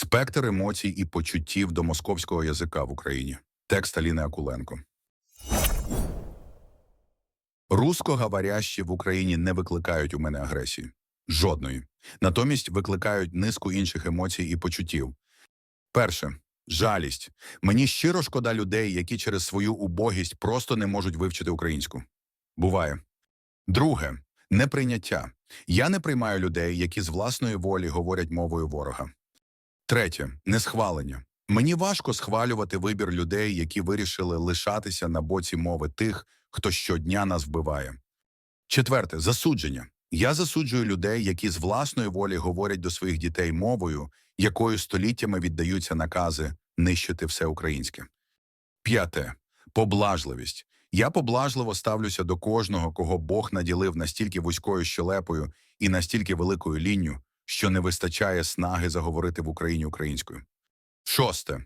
Спектр емоцій і почуттів до московського язика в Україні. Текст Аліни Акуленко. Русскоговорящі в Україні не викликають у мене агресії. Жодної. Натомість викликають низку інших емоцій і почуттів. Перше жалість. Мені щиро шкода людей, які через свою убогість просто не можуть вивчити українську. Буває. Друге неприйняття. Я не приймаю людей, які з власної волі говорять мовою ворога. Третє несхвалення. Мені важко схвалювати вибір людей, які вирішили лишатися на боці мови тих, хто щодня нас вбиває. Четверте засудження. Я засуджую людей, які з власної волі говорять до своїх дітей мовою, якою століттями віддаються накази нищити все українське. П'яте поблажливість. Я поблажливо ставлюся до кожного, кого Бог наділив настільки вузькою щелепою і настільки великою лінню, що не вистачає снаги заговорити в Україні українською. Шосте.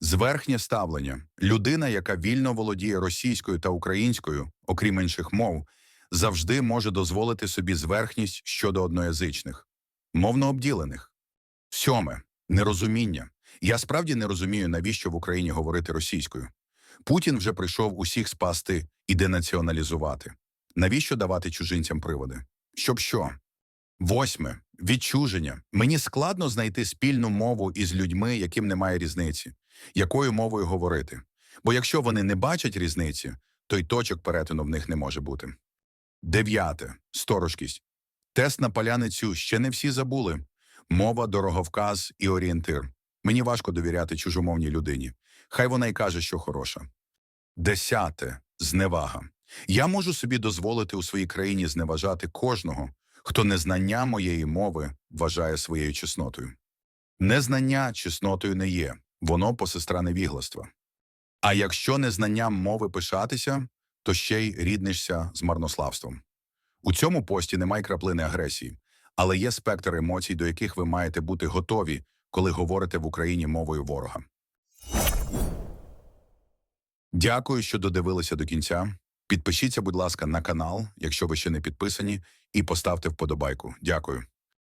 Зверхнє ставлення. Людина, яка вільно володіє російською та українською, окрім інших мов, завжди може дозволити собі зверхність щодо одноязичних, мовно обділених. Сьоме. Нерозуміння. Я справді не розумію, навіщо в Україні говорити російською. Путін вже прийшов усіх спасти і денаціоналізувати. Навіщо давати чужинцям приводи? Щоб що? Восьме відчуження. Мені складно знайти спільну мову із людьми, яким немає різниці, якою мовою говорити. Бо якщо вони не бачать різниці, то й точок перетину в них не може бути. Дев'яте сторожкість. Тест на паляницю ще не всі забули. Мова, дороговказ і орієнтир. Мені важко довіряти чужомовній людині. Хай вона й каже, що хороша. Десяте зневага. Я можу собі дозволити у своїй країні зневажати кожного, хто незнання моєї мови вважає своєю чеснотою. Незнання чеснотою не є, воно посестра невігластва. А якщо незнанням мови пишатися, то ще й ріднишся з марнославством. У цьому пості немає краплини агресії, але є спектр емоцій, до яких ви маєте бути готові, коли говорите в Україні мовою ворога. Дякую, що додивилися до кінця. Підпишіться, будь ласка, на канал, якщо ви ще не підписані, і поставте вподобайку. Дякую.